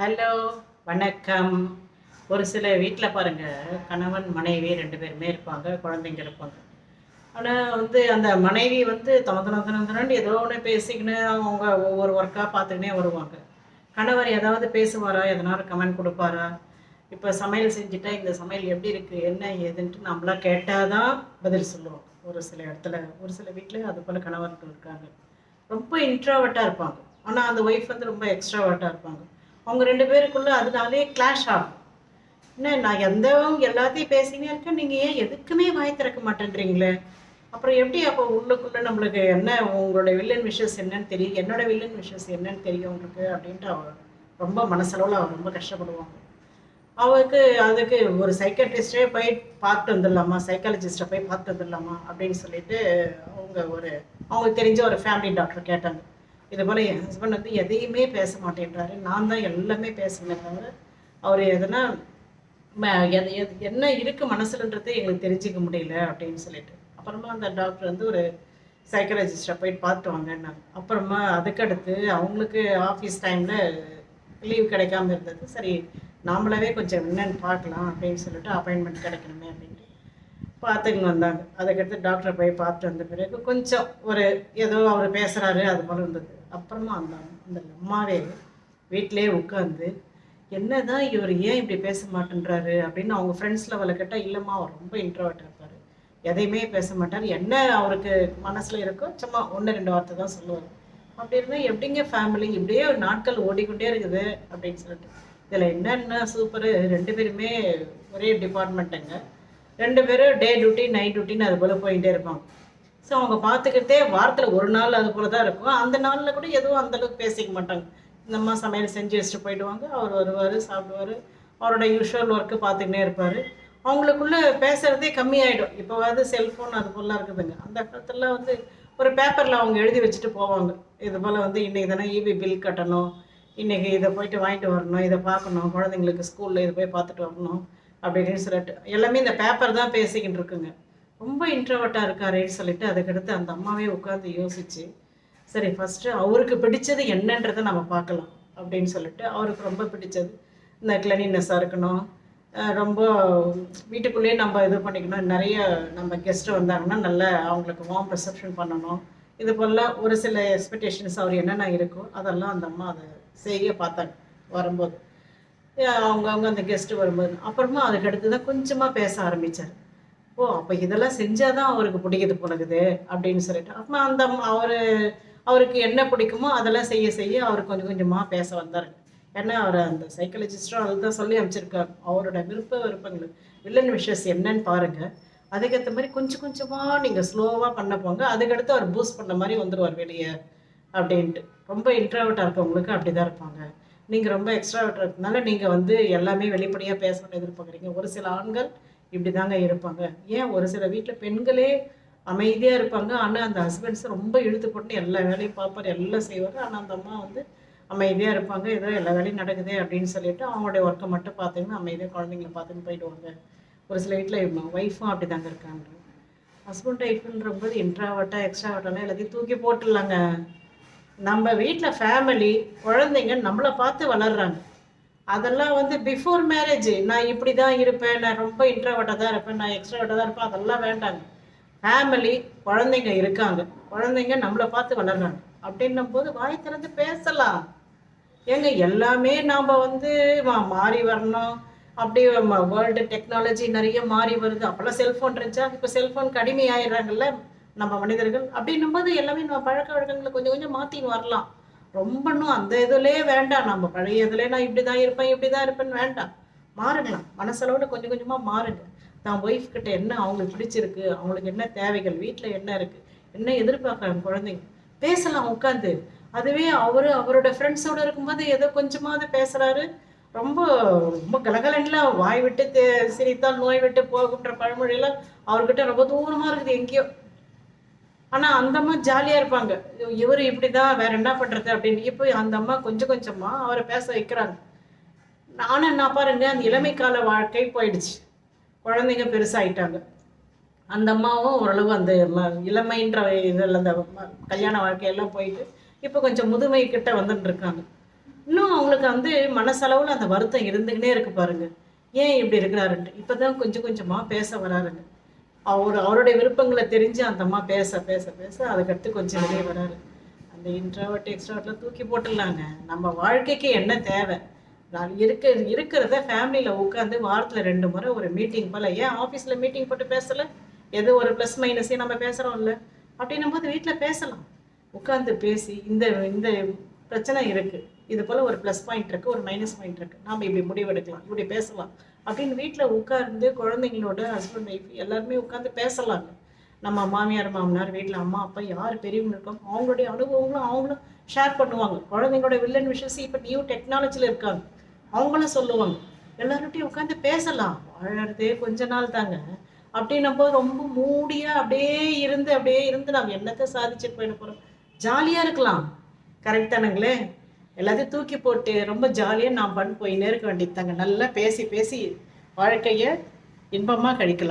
Hello வணக்கம். ஒரு சில வீட்டில் பாருங்கள் கணவன் மனைவி ரெண்டு பேருமே இருப்பாங்க குழந்தைங்க இருப்பாங்க ஆனால் வந்து அந்த மனைவி வந்து தன தன ஏதோ ஒன்று பேசிக்கின்னு அவங்க ஒவ்வொரு ஒர்க்காக பார்த்துக்கினே வருவாங்க. கணவர் ஏதாவது பேசுவாரா? எதனால கமெண்ட் கொடுப்பாரா? இப்போ சமையல் செஞ்சுட்டா இந்த சமையல் எப்படி இருக்குது என்ன ஏதுன்ட்டு நம்மளா கேட்டால் தான் பதில் சொல்லுவோம். ஒரு சில இடத்துல ஒரு சில வீட்டில் அது போல் கணவர்கள் இருக்காங்க. ரொம்ப இன்ட்ராவர்ட்டாக இருப்பாங்க. ஆனால் அந்த ஒய்ஃப் வந்து ரொம்ப எக்ஸ்ட்ராவர்ட்டாக இருப்பாங்க. அவங்க ரெண்டு பேருக்குள்ள அதனாலே கிளாஷ் ஆகும். என்ன நான் எந்தவங்க எல்லாத்தையும் பேசினே இருக்கேன் நீங்கள் ஏன் எதுக்குமே வாய் திறக்க மாட்டேன்றீங்களே? அப்புறம் எப்படி அப்போ உள்ளுக்குள்ளே நம்மளுக்கு என்ன உங்களோட வில்லன் விஷஸ் என்னன்னு தெரியும் என்னோட வில்லன் விஷஸ் என்னன்னு தெரியும் உங்களுக்கு அப்படின்ட்டு அவ ரொம்ப மனசளவில் அவள் ரொம்ப கஷ்டப்படுவாங்க. அவருக்கு அதுக்கு ஒரு சைக்காட்ரிஸ்டே போய் பார்த்து வந்துடலாமா சைக்காலஜிஸ்ட்டை போய் பார்த்து வந்துடலாமா அப்படின்னு சொல்லிட்டு அவங்க ஒரு அவங்களுக்கு தெரிஞ்ச ஒரு ஃபேமிலி டாக்டர் கேட்டாங்க. இது போல் என் ஹஸ்பண்ட் வந்து எதையுமே பேச மாட்டேன்றாரு. நான் தான் எல்லாமே பேசுவேன் தவிர அவர் எதனா ம- எது- எது- என்ன இருக்கு மனசுலன்றதே எங்களுக்கு தெரிஞ்சிக்க முடியல அப்படின்னு சொல்லிட்டு. அப்புறமா அந்த டாக்டர் வந்து ஒரு சைக்காலஜிஸ்ட்டை போயிட்டு பார்த்துட்டு வாங்கன்னாங்க அப்புறமா அதுக்கடுத்து அவங்களுக்கு ஆஃபீஸ் டைமில் லீவ் கிடைக்காம இருந்தது. சரி நாமளாவே கொஞ்சம் என்னன்னு பார்க்கலாம் அப்படின்னு சொல்லிட்டு அப்பாயின்மெண்ட் கிடைக்கணுமே அப்படின்ட்டு பார்த்துங்க வந்தாங்க. அதுக்கடுத்து டாக்டரை போய் பார்த்துட்டு வந்த பிறகு கொஞ்சம் ஒரு ஏதோ அவர் பேசுகிறாரு அது போல் இருந்தது. அப்புறமா அந்த அந்த அம்மாவே வீட்டிலேயே உட்காந்து என்ன தான் இவர் ஏன் இப்படி பேச மாட்டேன்றாரு? அப்படின்னு அவங்க ஃப்ரெண்ட்ஸ் லெவலில் கேட்டால் இல்லைம்மா அவர் ரொம்ப இன்ட்ரோவர்ட் இருப்பார். எதையுமே பேச மாட்டார். என்ன அவருக்கு மனசில் இருக்கோ சும்மா ஒன்று ரெண்டு வார்த்தை தான் சொல்லுவார். அப்படி இருந்தால் எப்படிங்க ஃபேமிலி இப்படியே நாட்கள் ஓடிக்கொண்டே இருக்குது அப்படின்னு சொல்லிட்டு. இதில் என்னென்ன சூப்பரு ரெண்டு பேருமே ஒரே டிபார்ட்மெண்ட்டுங்க ரெண்டு பேரும் டே டியூட்டி நைட் டியூட்டின்னு அது போல் போயிட்டே இருப்பாங்க. ஸோ அவங்க பார்த்துக்கிட்டே வாரத்தில் ஒரு நாள் அது போல தான் இருக்கும். அந்த நாளில் கூட எதுவும் அந்த அளவுக்கு பேசிக்க மாட்டாங்க. இந்த அம்மா சமையல் செஞ்சு வச்சுட்டு போயிடுவாங்க. அவர் வருவார் சாப்பிடுவார். அவரோட யூஷுவல் ஒர்க்கு பார்த்துக்கிட்டே இருப்பார். அவங்களுக்குள்ளே பேசுகிறதே கம்மியாயிடும். இப்போவாவது செல்ஃபோன் அது போலாம் இருக்குதுங்க. அந்த காலத்தில் வந்து ஒரு பேப்பரில் அவங்க எழுதி வச்சுட்டு போவாங்க. இது போல் வந்து இன்றைக்கி தானே இபி பில் கட்டணும். இன்றைக்கி இதை போயிட்டு வாங்கிட்டு வரணும். இதை பார்க்கணும். குழந்தைங்களுக்கு ஸ்கூலில் இதை போய் பார்த்துட்டு வரணும். அப்படின்னு சொல்லிட்டு. எல்லாமே இந்த பேப்பர் தான் பேசிக்கிட்டு இருக்குங்க. ரொம்ப இன்ட்ரவர்ட்டாக இருக்காரேன்னு சொல்லிட்டு அதுக்கடுத்து அந்த அம்மாவே உட்காந்து யோசிச்சு சரி ஃபஸ்ட்டு அவருக்கு பிடிச்சது என்னன்றதை நம்ம பார்க்கலாம் அப்படின்னு சொல்லிட்டு அவருக்கு ரொம்ப பிடிச்சது. இந்த கிளனினஸ்ஸாக இருக்கணும். ரொம்ப வீட்டுக்குள்ளேயே நம்ம இது பண்ணிக்கணும். நிறைய நம்ம கெஸ்ட்டு வந்தாங்கன்னா நல்லா அவங்களுக்கு வார்ம் ரிசப்ஷன் பண்ணணும். இது போல் ஒரு சில எக்ஸ்பெக்டேஷன்ஸ் அவர் என்னென்ன இருக்கோ அதெல்லாம் அந்த அம்மா அதை செய்ய பார்த்தாங்க வரும்போது. அவங்கவுங்க அந்த கெஸ்ட்டு வரும்போது. அப்புறமா அதுக்கு அடுத்து தான் கொஞ்சமாக பேச ஆரம்பித்தார் ஓ அப்போ இதெல்லாம் செஞ்சால் தான் அவருக்கு பிடிக்குது போலகுது அப்படின்னு சொல்லிட்டு. அப்போ அந்த அவர் அவருக்கு என்ன பிடிக்குமோ அதெல்லாம் செய்ய செய்ய அவர் கொஞ்சம் கொஞ்சமாக பேச வந்தார். ஏன்னா அவர் அந்த சைக்காலஜிஸ்டும் அதுதான் சொல்லி அமைச்சிருக்காரு அவரோட விருப்ப விருப்பங்கள் வில்லன் விஷஸ் என்னன்னு பாருங்கள் அதுக்கேற்ற மாதிரி கொஞ்சம் கொஞ்சமாக நீங்கள் ஸ்லோவாக பண்ண போங்க. அதுக்கடுத்து அவர் பூஸ்ட் பண்ண மாதிரி வந்துடுவார் வெளியே அப்படின்ட்டு. ரொம்ப இன்ட்ராவர்ட்டாக இருக்கவங்களுக்கு அப்படி தான் இருப்பாங்க. நீங்கள் ரொம்ப எக்ஸ்ட்ராவர்ட்டாக இருக்கனால நீங்கள் வந்து எல்லாமே வெளிப்படையாக பேசணும்னு எதிர்பார்க்குறீங்க. ஒரு சில ஆண்கள் இப்படி தாங்க இருப்பாங்க. ஏன் ஒரு சில வீட்டில் பெண்களே அமைதியாக இருப்பாங்க. ஆனால் அந்த ஹஸ்பண்ட்ஸ் ரொம்ப இழுத்து போட்டு எல்லா வேலையும் பார்ப்பார் எல்லாம் செய்வார். ஆனால் அந்த அம்மா வந்து அமைதியாக இருப்பாங்க. ஏதோ எல்லா வேலையும் நடக்குதே அப்படின்னு சொல்லிட்டு அவங்களுடைய ஒர்க்கை மட்டும் பார்த்தீங்கன்னா அமைதியாக குழந்தைங்கள பார்த்துன்னு போயிடுவாங்க. ஒரு சில வீட்டில் ஒய்ஃபும் அப்படி தாங்க இருக்காங்க. ஹஸ்பண்ட் ஒய்ஃபுன்ற போது இன்ட்ராவட்டாக எக்ஸ்ட்ராவட்டாலாம் எல்லாத்தையும் தூக்கி போட்டுடலாங்க. நம்ம வீட்டில் ஃபேமிலி குழந்தைங்க நம்மளை பார்த்து வளர்றாங்க. அதெல்லாம் வந்து பிஃபோர் மேரேஜ் நான் இப்படி தான் இருப்பேன் நான் ரொம்ப இன்ட்ராவர்ட்டாக தான் இருப்பேன் நான் எக்ஸ்ட்ராவர்ட்டாக தான் இருப்பேன் அதெல்லாம் வேண்டாங்க. ஃபேமிலி குழந்தைங்க இருக்காங்க. குழந்தைங்க நம்மளை பார்த்து வளர்றாங்க. அப்படின்னும் போது வாய் திறந்து பேசலாம். ஏங்க எல்லாமே நாம் வந்து மா- மாறி வரணும். அப்படி வேர்ல்டு டெக்னாலஜி நிறைய மாறி வருது. அப்போல்லாம் செல்ஃபோன் இருந்துச்சா? இப்போ செல்ஃபோன் அடிமை நம்ம மனிதர்கள். அப்படின்னும் போது எல்லாமே நம்ம பழக்க வழக்கங்களை கொஞ்சம் கொஞ்சம் மாற்றின்னு வரலாம். ரொம்ப இன்னும் அந்த இதுலேயே வேண்டாம். நம்ம பழைய இதுலேயே நான் இப்படி தான் இருப்பேன் இப்படி தான் இருப்பேன்னு வேண்டாம். மாறுங்களாம். மனசளவுல கொஞ்சம் கொஞ்சமாக மாறுங்க. தான் ஒய்ஃப் கிட்ட என்ன அவங்களுக்கு பிடிச்சிருக்கு அவங்களுக்கு என்ன தேவைகள் வீட்டில் என்ன இருக்குது என்ன எதிர்பார்க்குறாங்க குழந்தைங்க? பேசலாம் உட்காந்து அதுவே அவரு அவரோட ஃப்ரெண்ட்ஸோட இருக்கும்போது ஏதோ கொஞ்சமாவது பேசுறாரு. ரொம்ப ரொம்ப கலகலன்லாம் வாய் விட்டு தே- சிரித்தால் நோய் விட்டு போகுன்ற பழமொழியெல்லாம் அவர்கிட்ட ரொம்ப தூரமா இருக்குது எங்கேயோ. ஆனால் அந்த அம்மா ஜாலியாக இருப்பாங்க. இவர் இப்படிதான் வேற என்ன பண்ணுறது அப்படின்னு. இப்போ அந்த அம்மா கொஞ்சம் கொஞ்சமாக அவரை பேச வைக்கிறாங்க. நானும் நான் பாருங்க அந்த இளமை கால வாழ்க்கை போயிடுச்சு. குழந்தைங்க பெருசாகிட்டாங்க அந்த அம்மாவும் ஓரளவு அந்த இளமைன்ற இதில் அந்த கல்யாண வாழ்க்கையெல்லாம் போயிட்டு இப்போ கொஞ்சம் முதுமை கிட்ட வந்துட்டு இருக்காங்க. இன்னும் அவங்களுக்கு வந்து மனசளவில் அந்த வருத்தம் இருந்துக்கிட்டே இருக்கு பாருங்க. ஏன் இப்படி இருக்கிறாருன்ட்டு. இப்போ தான் கொஞ்சம் கொஞ்சமாக பேச வராருங்க. அவர் அவருடைய விருப்பங்களை தெரிஞ்சு அந்த அம்மா பேச பேச பேச அதுக்கடுத்து கொஞ்சம் வெளியே வராரு. அந்த இன்ட்ராவர்ட் எக்ஸ்ட்ராவர்ட்லாம் தூக்கி போட்டுடலாங்க. நம்ம வாழ்க்கைக்கு என்ன தேவை? நான் இருக்க இருக்கிறத ஃபேமிலியில் உட்காந்து வாரத்தில் ரெண்டு முறை ஒரு மீட்டிங் போல் ஏன் ஆஃபீஸில் மீட்டிங் போட்டு பேசலை? எது ஒரு ப்ளஸ் மைனஸையும் நம்ம பேசுகிறோம்ல அப்படின்னும் போது வீட்டில் பேசலாம். உட்காந்து பேசி இந்த இந்த பிரச்சனை இருக்குது இது போல் ஒரு ப்ளஸ் பாயிண்ட் இருக்குது ஒரு மைனஸ் பாயிண்ட் இருக்குது நாம் இப்படி முடிவெடுக்கலாம். இப்படி பேசலாம். அப்படின்னு வீட்டில் உட்கார்ந்து குழந்தைங்களோட ஹஸ்பண்ட் ஒய்ஃப் எல்லாருமே உட்காந்து பேசலாங்க. நம்ம மாமியார் மாமனார் வீட்டில் அம்மா அப்பா யார் பெரியவங்க இருக்கோம் அவங்களுடைய அனுபவங்களும் அவங்களும் ஷேர் பண்ணுவாங்க. குழந்தைங்களோட வில்லன் விஷயம் இப்போ நியூ டெக்னாலஜியில் இருக்காங்க. அவங்களும் சொல்லுவாங்க. எல்லார்கிட்டையும் உட்காந்து பேசலாம். வாழறதே கொஞ்ச நாள் தாங்க. அப்படின்னும் போது ரொம்ப மூடியாக அப்படியே இருந்து அப்படியே இருந்து நம்ம என்னத்தை சாதிச்சுட்டு போயிட போகிறோம் ஜாலியாக இருக்கலாம். கரெக்ட் தானுங்களே? எல்லாத்தையும் தூக்கி போட்டு ரொம்ப ஜாலியாக நான் பண்ண போய் இருக்க வேண்டியது தாங்க நல்லா பேசி பேசி வாழ்க்கையை இன்பமாக கழிக்கலாம்.